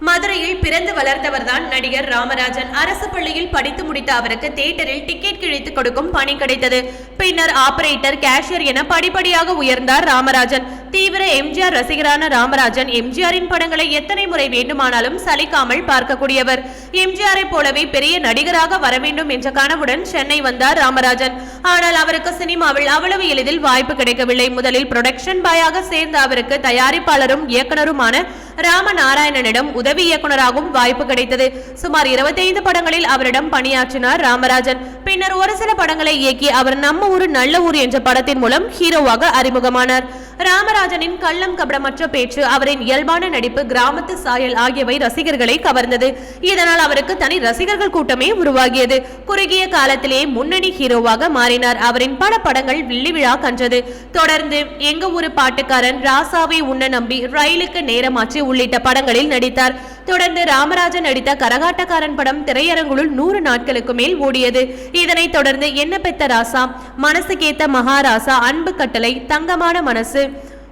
மதுரையில் பிறந்து வளர்ந்தவர்தான் நடிகர் ராமராஜன். அரசு பள்ளியில் படித்து முடித்த அவருக்கு தியேட்டரில் டிக்கெட் கிழித்து கொடுக்கும் பணி கிடைத்தது. பின்னர் ஆபரேட்டர் கேஷியர் என படிப்படியாக உயர்ந்தார் ராமராஜன். தீவிர எம்ஜிஆர் ரசிகரான ராமராஜன் எம்ஜிஆரின் படங்களை எத்தனை முறை வேண்டுமானாலும் சலிக்காமல் பார்க்கக்கூடியவர். எம்ஜிஆரை போலவே பெரிய நடிகராக வர வேண்டும் என்ற கனவுடன் சென்னை வந்தார் ராமராஜன். ஆனால் அவருக்கு சினிமாவில் அவ்வளவு எளிதில் வாய்ப்பு கிடைக்கவில்லை. முதலில் புரொடக்ஷன் பாயாக சேர்ந்த அவருக்கு தயாரிப்பாளரும் இயக்குனருமான ராமநாராயணனிடம் உதவி இயக்குனராகவும் வாய்ப்பு கிடைத்தது. சுமார் 25 படங்களில் அவரிடம் பணியாற்றினார் ராமராஜன். பின்னர் ஒரு சில படங்களை இயக்கி அவர் நம்ம ஊரு நல்ல ஊர் என்ற படத்தின் மூலம் ஹீரோவாக அறிமுகமானார். ராமராஜனின் கள்ளம் கபடமற்ற பேச்சு அவரின் இயல்பான நடிப்பு கிராமத்து சாயல் ஆகியவை ரசிகர்களை கவர்ந்தது. இதனால் அவருக்கு தனி ரசிகர்கள் கூட்டமே உருவாகியது. குறுகிய காலத்திலேயே முன்னணி ஹீரோவாக மாறினார். அவரின் பல படங்கள் வில்லி விழா கண்டது தொடர்ந்து எங்க ஒரு பாட்டுக்காரன் ராசாவை உண்ண நம்பி ரயிலுக்கு நேரமாச்சு உள்ளிட்ட படங்களில் நடித்தார். தொடர்ந்து ராமராஜன் நடித்த கரகாட்டக்காரன் படம் திரையரங்குகளுள் நூறு நாட்களுக்கு மேல் ஓடியது. இதனைத் தொடர்ந்து என்ன பெத்த ராசா? மனசுக்கேத்த மகாராசா அன்பு கட்டளை தங்கமான மனசு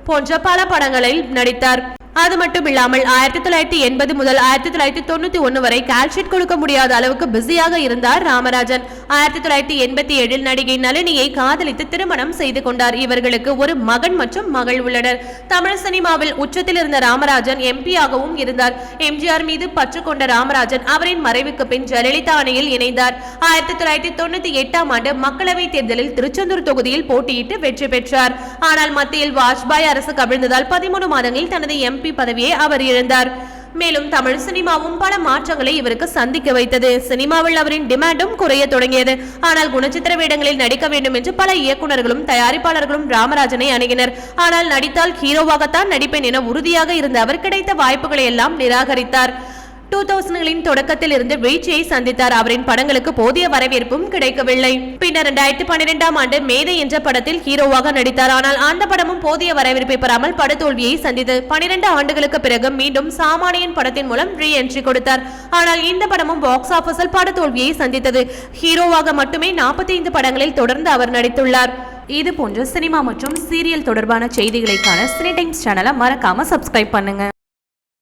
போன்ற பல படங்களில் நடித்தார். அது மட்டும் இல்லாமல் ஆயிரத்தி தொள்ளாயிரத்தி எண்பது முதல் ஆயிரத்தி தொள்ளாயிரத்தி தொண்ணூத்தி ஒன்னு வரை கால்ஷீட் கொடுக்க முடியாத அளவுக்கு பிஸியாக இருந்தார் ராமராஜன். ஆயிரத்தி தொள்ளாயிரத்தி எண்பத்தி ஏழில் நடிகை நளினியை காதலித்து திருமணம் செய்து கொண்டார். இவர்களுக்கு ஒரு மகன் மற்றும் மகள் உள்ளனர். தமிழ் சினிமாவில் உச்சத்தில் இருந்த ராமராஜன் எம்பியாகவும் இருந்தார். எம்ஜிஆர் மீது பற்று கொண்ட ராமராஜன் அவரின் மறைவுக்கு பின் ஜெயலலிதா அணியில் இணைந்தார். ஆயிரத்தி தொள்ளாயிரத்தி தொண்ணூத்தி எட்டாம் ஆண்டு மக்களவைத் தேர்தலில் திருச்செந்தூர் தொகுதியில் போட்டியிட்டு வெற்றி பெற்றார். ஆனால் மத்தியில் வாஜ்பாய் அரசு கவிழ்ந்ததால் பதிமூணு மாதங்களில் தனது எம்பி பதவியை அவர் இழந்தார். மேலும் தமிழ் சினிமாவும் பல மாற்றங்களை இவருக்கு சந்திக்க வைத்தது. சினிமாவில் அவரின் டிமாண்டும் குறைய தொடங்கியது. ஆனால் குணச்சித்திர வேடங்களில் நடிக்க வேண்டும் என்று பல இயக்குனர்களும் தயாரிப்பாளர்களும் ராமராஜனை அணுகினர். ஆனால் நடித்தால் ஹீரோவாகத்தான் நடிப்பேன் என உறுதியாக இருந்த அவர் கிடைத்த வாய்ப்புகளை எல்லாம் நிராகரித்தார். டூ தௌசண்ட்களின் தொடக்கத்தில் இருந்து வீழ்ச்சியை சந்தித்தார். அவரின் படங்களுக்கு போதிய வரவேற்பும் கிடைக்கவில்லை. பின்னர் இரண்டாயிரத்தி பன்னிரெண்டாம் ஆண்டு மேதை என்ற படத்தில் ஹீரோவாக நடித்தார். ஆனால் அந்த படமும் போதிய வரவேற்பை பெறாமல் படத்தோல்வியை சந்தித்தது. பனிரெண்டு ஆண்டுகளுக்கு பிறகு மீண்டும் சாமானியன் படத்தின் மூலம் ரீ என்ட்ரி கொடுத்தார். ஆனால் இந்த படமும் பாக்ஸ் ஆபீஸில் படத்தோல்வியை சந்தித்தது. ஹீரோவாக மட்டுமே நாற்பத்தி ஐந்து படங்களில் தொடர்ந்து அவர் நடித்துள்ளார். இது போன்ற சினிமா மற்றும் சீரியல் தொடர்பான செய்திகளைக்கான சினி டைம்ஸ் சேனலை மறக்காம சப்ஸ்கிரைப் பண்ணுங்க.